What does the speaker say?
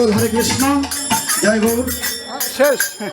বল হরে কৃষ্ণ। জয় গৌর। শেষ।